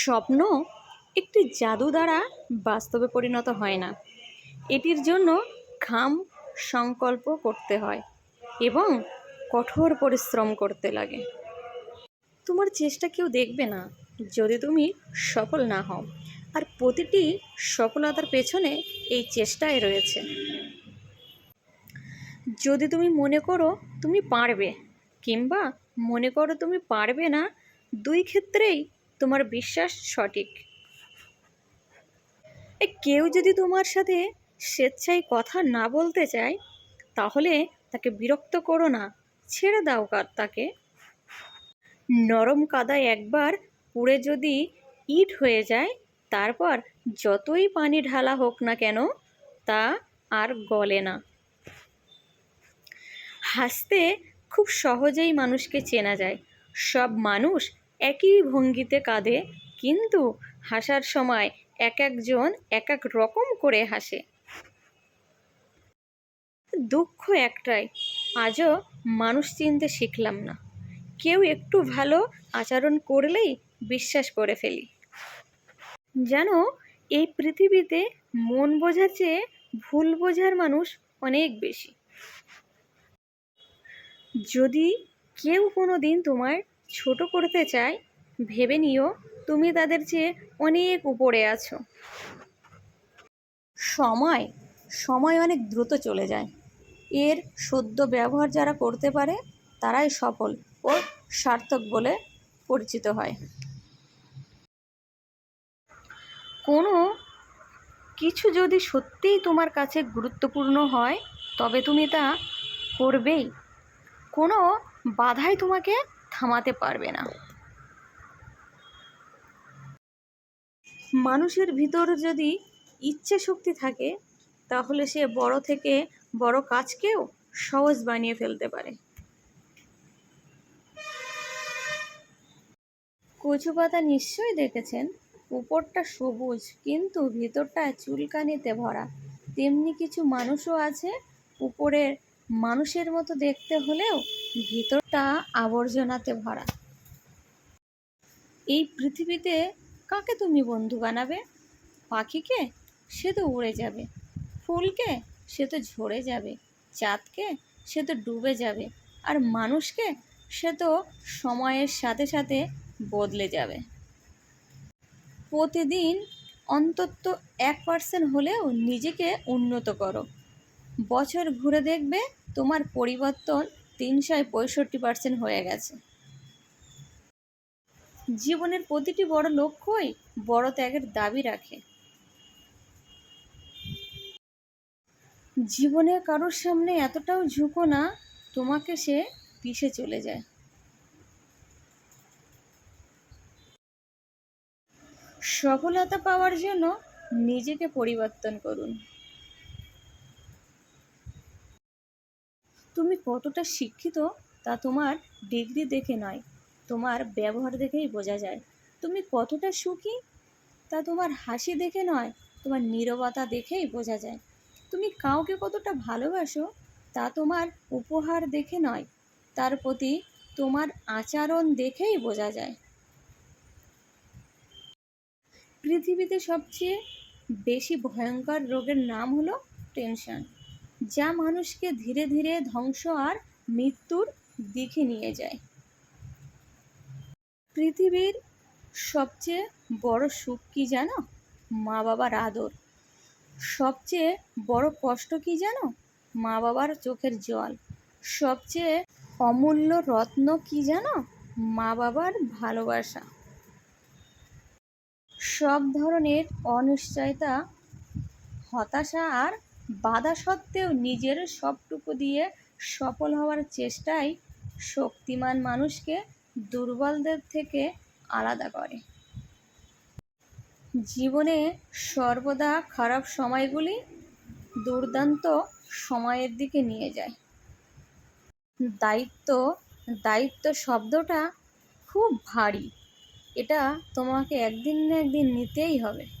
স্বপ্ন একটি জাদু দ্বারা বাস্তবে পরিণত হয় না। এটির জন্য ঘাম সংকল্প করতে হয় এবং কঠোর পরিশ্রম করতে লাগে। তোমার চেষ্টা কেউ দেখবে না যদি তুমি সফল না হও। আর প্রতিটি সফলতার পেছনে এই চেষ্টাই রয়েছে। যদি তুমি মনে করো তুমি পারবে কিংবা মনে করো তুমি পারবে না, দুই ক্ষেত্রেই তোমার বিশ্বাস সঠিক। কেউ যদি তোমার সাথে স্বেচ্ছায় কথা না বলতে চায়, তাহলে তাকে বিরক্ত করো না, ছেড়ে দাও কার তাকে। নরম কাদায় একবার পুড়ে যদি ইট হয়ে যায়, তারপর যতই পানি ঢালা হোক না কেন, তা আর গলে না। হাসতে খুব সহজেই মানুষকে চেনা যায়। সব মানুষ একই ভঙ্গিতে কাঁদে, কিন্তু হাসার সময় এক একজন এক এক রকম করে হাসে। দুঃখ একটাই, আজও মানুষ চিনতে শিখলাম না। কেউ একটু ভালো আচরণ করলেই বিশ্বাস করে ফেলি। যেন এই পৃথিবীতে মন বোঝার চেয়ে ভুল বোঝার মানুষ অনেক বেশি। যদি কেউ কোনো দিন তোমায় ছোট করতে চায় ভেবে নিও তুমি তাদের চেয়ে অনেক উপরে আছো। সময় সময় অনেক দ্রুত চলে যায়। এর সদ্য ব্যবহার যারা করতে পারে, তারাই সফল ও সার্থক বলে পরিচিত হয়। কোনো কিছু যদি সত্যিই তোমার কাছে গুরুত্বপূর্ণ হয়, তবে তুমি তা করবেই। কোনো বাধাই তোমাকে থামাতে পারবে না। মানুষের ভিতর যদি ইচ্ছে শক্তি থাকে, তাহলে সে বড় থেকে বড় কাজকেও সহজ বানিয়ে ফেলতে পারে। কচু পাতা নিশ্চয়ই দেখেছেন, উপরটা সবুজ, কিন্তু ভিতরটা চুলকানিতে ভরা। তেমনি কিছু মানুষও আছে, উপরের মানুষের মতো দেখতে হলেও ভিতরটা আবর্জনাতে ভরা। এই পৃথিবীতে কাকে তুমি বন্ধু বানাবে? পাখিকে সে তো উড়ে যাবে, ফুলকে সে তো ঝরে যাবে, চাঁদকে সে তো ডুবে যাবে, আর মানুষকে সে তো সময়ের সাথে সাথে বদলে যাবে। প্রতিদিন অন্তত এক পার্সেন্ট হলেও নিজেকে উন্নত করো। বছর ঘুরে দেখবে তোমার পরিবর্তন তিনশো পঁয়ষট্টি পার্সেন্ট হয়ে গেছে। জীবনের প্রতিটি বড় লক্ষ্যই বড় ত্যাগের দাবি রাখে। জীবনে কারোর সামনে এতটাও ঝুঁকো না, তোমাকে সে পিষে চলে যায়। সফলতা পাওয়ার জন্য নিজেকে পরিবর্তন করুন। তুমি কতটা শিক্ষিত তা তোমার ডিগ্রি দেখে নয়। তোমার ব্যবহার দেখেই বোঝা যায়। তুমি কতটা সুখী তা তোমার হাসি দেখে নয়, তোমার নীরবতা দেখেই বোঝা যায়। তুমি কাউকে কতটা ভালোবাসো তা তোমার উপহার দেখে নয়, তার প্রতি তোমার আচরণ দেখেই বোঝা যায়। পৃথিবীতে সবচেয়ে বেশি ভয়ঙ্কর রোগের নাম হলো টেনশন যা মানুষকে ধীরে ধীরে ধ্বংস আর মৃত্যুর দিকে নিয়ে যায়। পৃথিবীর সবচেয়ে বড় সুখ কি জানো? মা বাবার আদর। সবচেয়ে বড় কষ্ট কি জানো? মা বাবার চোখের জল। সবচেয়ে অমূল্য রত্ন কি জানো? মা বাবার ভালোবাসা। সব ধরনের অনিশ্চয়তা, হতাশা আর বাধা সত্ত্বেও নিজের সবটুকু দিয়ে সফল হওয়ার চেষ্টাই শক্তিমান মানুষকে দুর্বলদের থেকে আলাদা করে। জীবনে সর্বদা খারাপ সময়গুলি দুর্দান্ত সময়ের দিকে নিয়ে যায়। দায়িত্ব দায়িত্ব শব্দটা খুব ভারী। এটা তোমাকে একদিন না একদিন নিতেই হবে।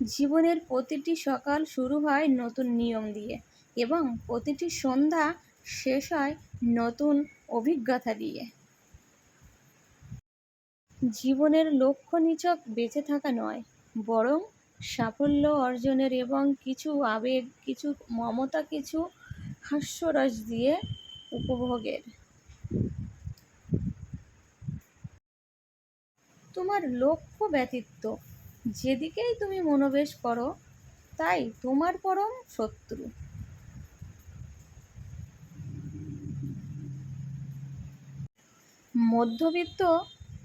জীবনের প্রতিটি সকাল শুরু হয় নতুন নিয়ম দিয়ে এবং প্রতিটি সন্ধ্যা শেষ হয় নতুন অভিজ্ঞতা দিয়ে। জীবনের লক্ষ্য নিছক বেঁচে থাকা নয়, বরং সাফল্য অর্জনের এবং কিছু আবেগ, কিছু মমতা, কিছু হাস্যরস দিয়ে উপভোগের। তোমার লক্ষ্য ব্যতীত যেদিকেই তুমি মনোবেশ করো, তাই তোমার পরম শত্রু। মধ্যবিত্ত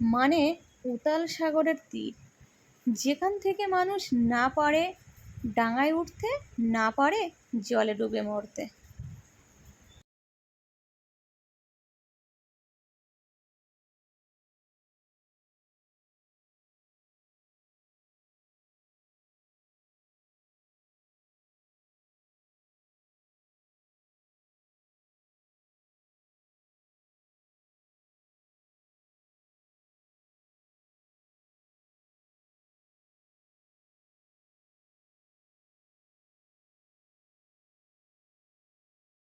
মানে উতাল সাগরের তীর। যেখান থেকে মানুষ না পারে ডাঙায় উঠতে, না পারে জলে ডুবে মরতে।